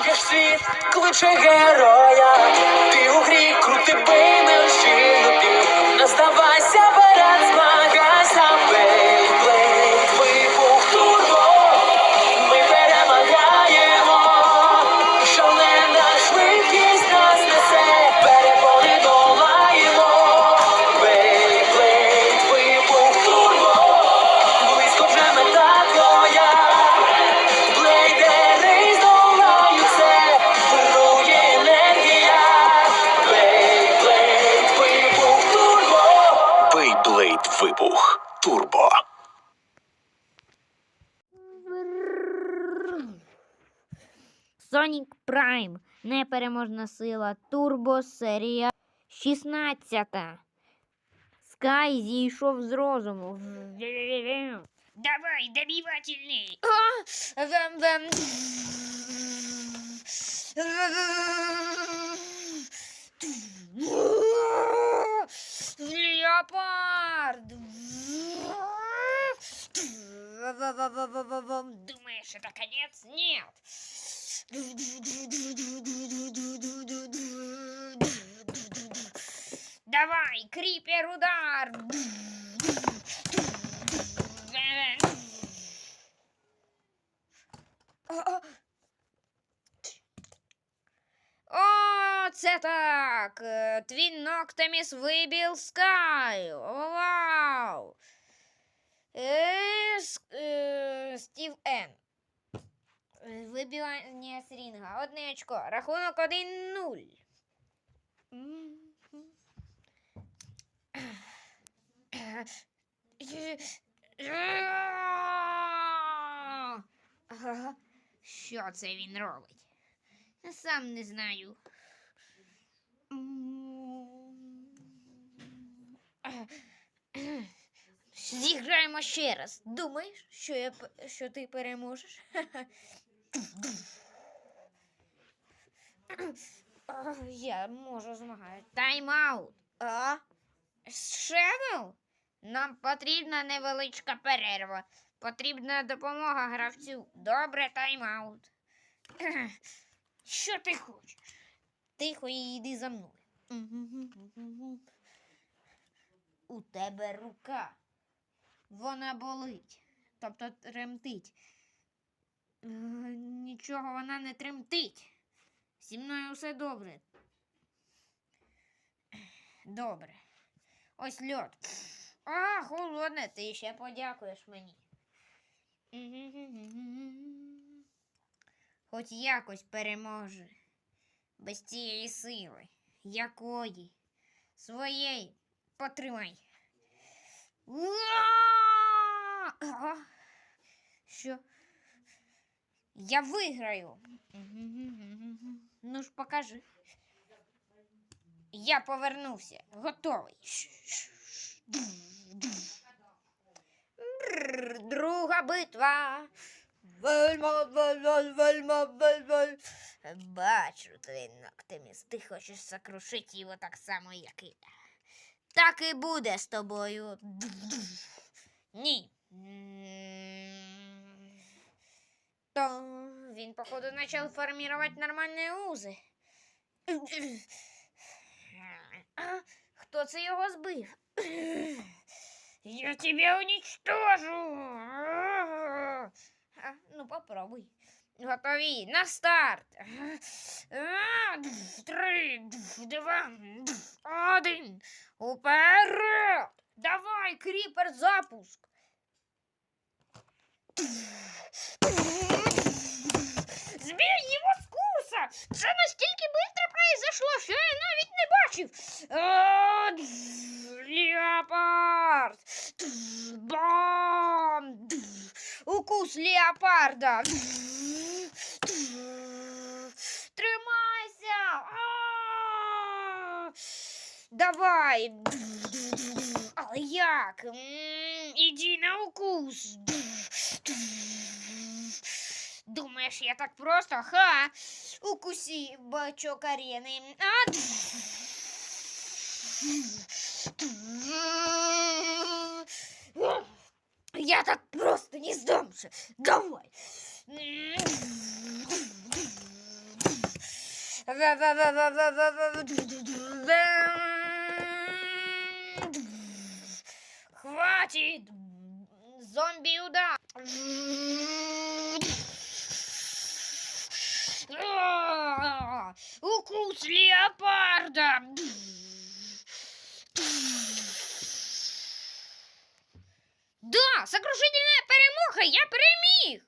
Рятуєш світ, кличе героя. Ти у грі крути би не бій. Не здавайся, Prime. Непереможна сила. Турбо серія 16. Скай зійшов з розуму. Давай, добивательный. Вем-вем. Леопард. Думаешь, это конец? Нет. Давай, крипер, удар. О, це так. Е, Твін Ноктеміс вибіл Скай. О, Вау. Е, с- е, Стів Н. Вибивання з рінга. Одне очко. Рахунок 1-0. Що це він робить? Сам не знаю. Зіграємо ще раз. Думаєш, що, я, що ти переможеш? Я можу змагати. Тайм-аут. А? Шедл? Нам потрібна невеличка перерва. Потрібна допомога гравцю. Добре, тайм-аут. Що ти хочеш? Тихо і йди за мною. У тебе рука. Вона болить. Тобто тремтить. Е, Нічого вона не тремтить. Зі мною все добре. Добре. Ось льод. А, холодне, ти ще подякуєш мені. Хоч якось переможе. Без цієї сили. Якої? Своєї. Потримай. Що? Я виграю. Ну ж покажи. Я повернувся. Готовий. Друга битва. Вельма, вельма, вельма, вельма. Бачу, твій ти хочеш сокрушити його так само, як і я. Так і буде з тобою. Ні. То він, походу, почав формувати нормальні узи. А, хто це його збив? Я тебя уничтожу. Ну, попробуй. Готові. На старт. Три, два, один. Уперед! Давай, кріпер, запуск. Его с курса! Це настільки быстро произошло, що я навіть не бачив. Леопард! Бам! Укус леопарда! Тримайся! А! Давай! Але як? Іди на укус! Думаєш, я так просто? Ха! Укуси бачок арени. А! Я так просто не сдамся. Давай. Хватит! Зомби удар! Укус леопарда! Да, сокрушительна перемога, я переміг!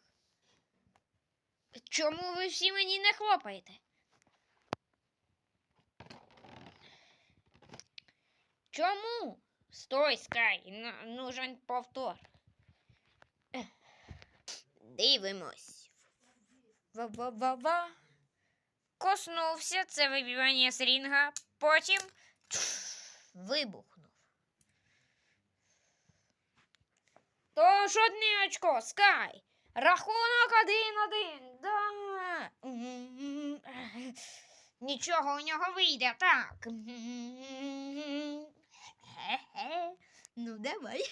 Чому ви всі мені не хлопаєте? Чому? Стой, Скай, нужен повтор. Дивимось. Ва-ва-ва-ва. Коснувся, це вибивання з рінга, потім Вибухнув. Тож одне очко, Скай. Рахунок один-один. Да. Нічого у нього вийде, так. Ну, давай.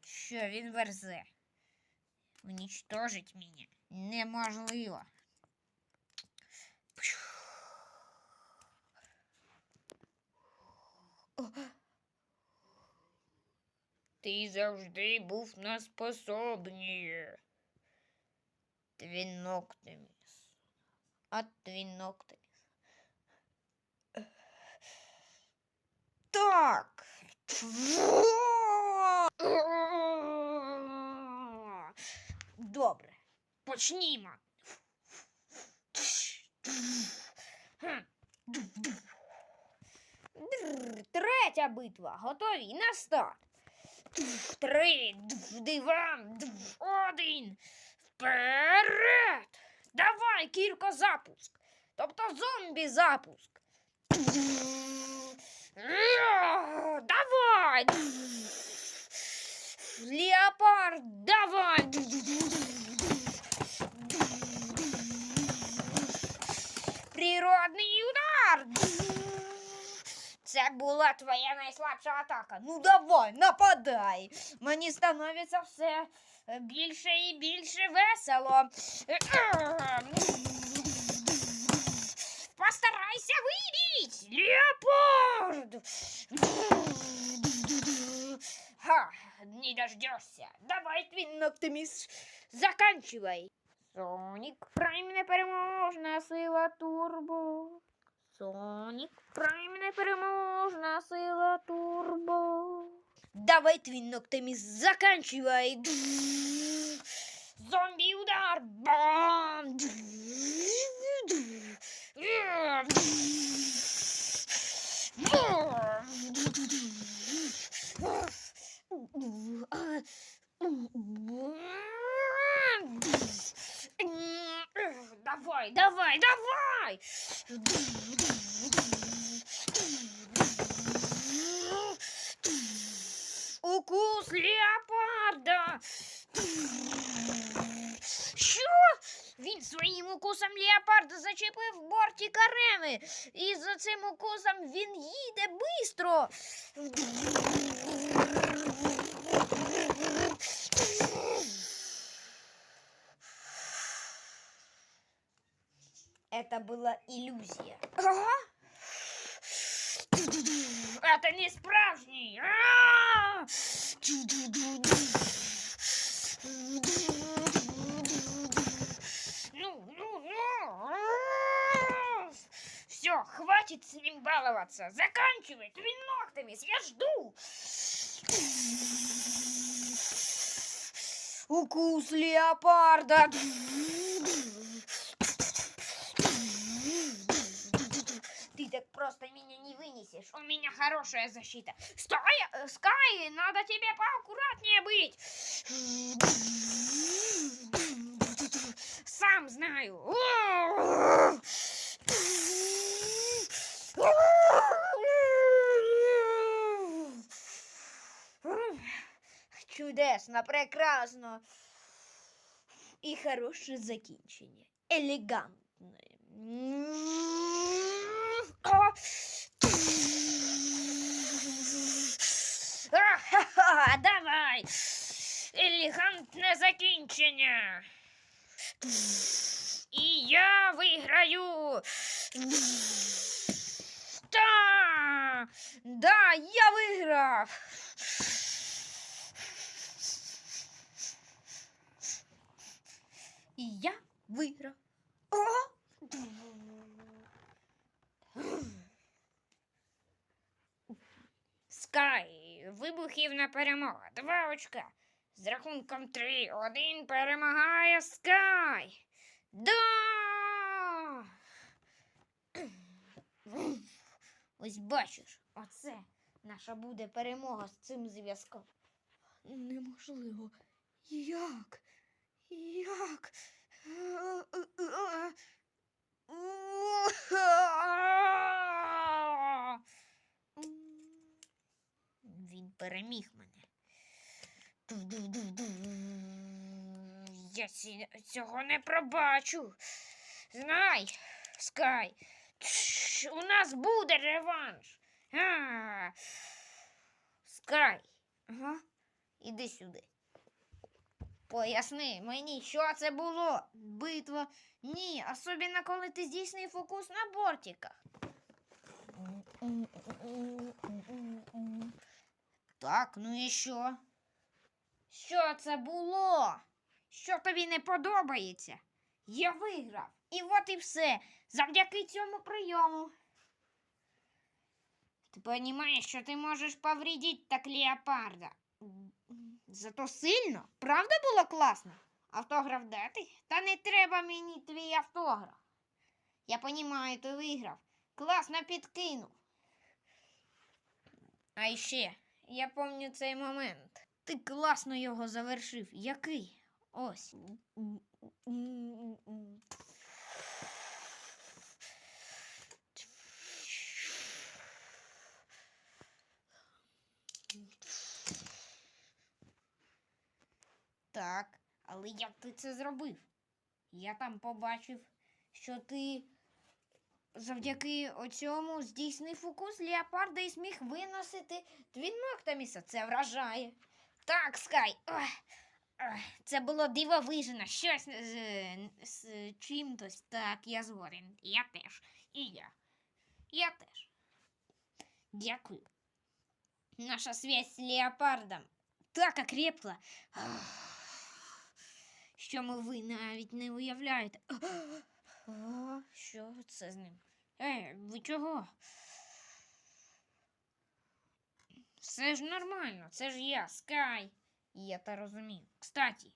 Що він верзе? Унічтожить мене неможливо. Ти завжди був неспособніє. Твіноктиміс. От твіноктиміс. Так. Добре, почнімо. Третя битва. Готові на старт. Три, два, один. Вперед! Давай, Кірко, запуск. Тобто зомбі запуск. Давай! Леопард, Це була твоя найслабша атака. Ну давай, нападай. Мені становиться все е, більше і більше весело. Постарайся вибить! Леопард! Ха, не дождешься. Давай, Твин Оптиміс, заканчивай. Сонік Прайм непереможна сила турбо. Сонік Прайм непереможна сила турбо. Давай, твіноктиміс, заканчивай. Зомбі удар! Бам! Він своїм укусом леопарда зачепив бортик арени. І за цим укусом він їде бистро. Это была иллюзия. Ага. Это не справжній. А! Ну, С ним баловаться. Заканчивай, твин ногтями, я жду. Укус леопарда. Ты так просто меня не вынесешь. У меня хорошая защита. Стой, Скай, надо тебе поаккуратнее быть. Сам знаю. Чудесно, прекрасно і хороше закінчення. Елегантне. Давай! Елегантне закінчення. І я виграю. Та! Да, я виграв. І я виграв. О! Скай, вибухівна перемога. Два очка. З рахунком 3-1 перемагає Скай. Да! Ось бачиш, оце наша буде перемога з цим зв'язком. Неможливо. Як? Як? Він переміг мене. Я цього не пробачу. Знай, Скай, тш, у нас буде реванш. Скай, Ага. Іди сюди. Поясни мені, що це було? Битва. Ні, особливо коли ти здійснив фокус на бортиках. Так, ну і що? Що це було? Що тобі не подобається? Я виграв. І от і все. Завдяки цьому прийому. Ти розумієш, що ти можеш повредити так леопарда. Зато сильно. Правда було класно? Автограф дати? Та не треба мені твій автограф. Я розумію, ти виграв. Класно підкинув. А ще, я пам'ятаю цей момент. Ти класно його завершив. Який? Ось. Так, але як ти це зробив? Я там побачив, що ти завдяки оцьому здійснив фокус леопарда і зміг виносити твін Ноктаміса. Це вражає. Так, Скай. Ох, ох, Це було дивовижно. Щось з, з чим-тось. Так, я згоден. Я теж. І я. Я теж. Дякую. Наша связь з леопардом так окрепла. Що ми ви навіть не уявляєте. О, що це з ним? Е, ви чого? Все ж нормально, це ж я, Скай. Я та розумію. Кстати,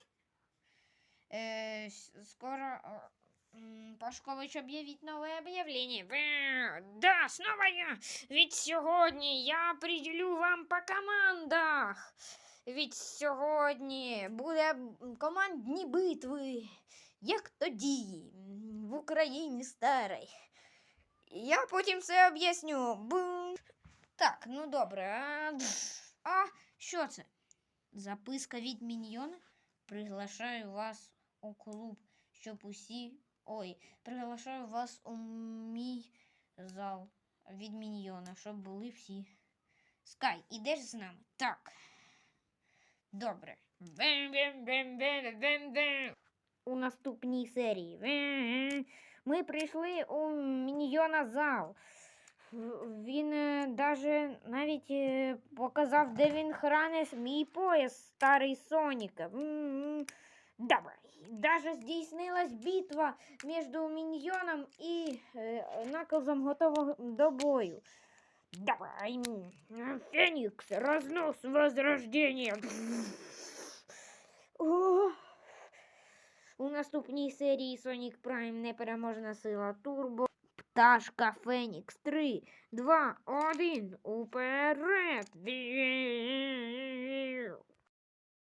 е, скоро е, Пашкович об'явить нове об'явлення. Да, снова я. Від сьогодні я приділю вам по командах. Від сьогодні буде командні битви, як тоді, в Україні старій. Я потім все об'ясню. Бум. Так, ну добре. А, а що це? Записка від міньйона? Приглашаю вас у клуб, щоб усі. Ой, приглашаю вас у мій зал від міньйона, щоб були всі. Скай, ідеш з нами? Так. Добре. У наступній серії. Ми прийшли у міньйона зал. Він е, даже навіть е, показав, де він хранить мій пояс старий Соніка. М-м. Даже здійснилась битва між міньйоном і е, наказом готового до бою. Давай. м, Фенікс, рознос возрождення. О! У наступній серії Sonic Prime непереможна сила Турбо. Пташка Фенікс 3, 2, 1, уперед! Віу!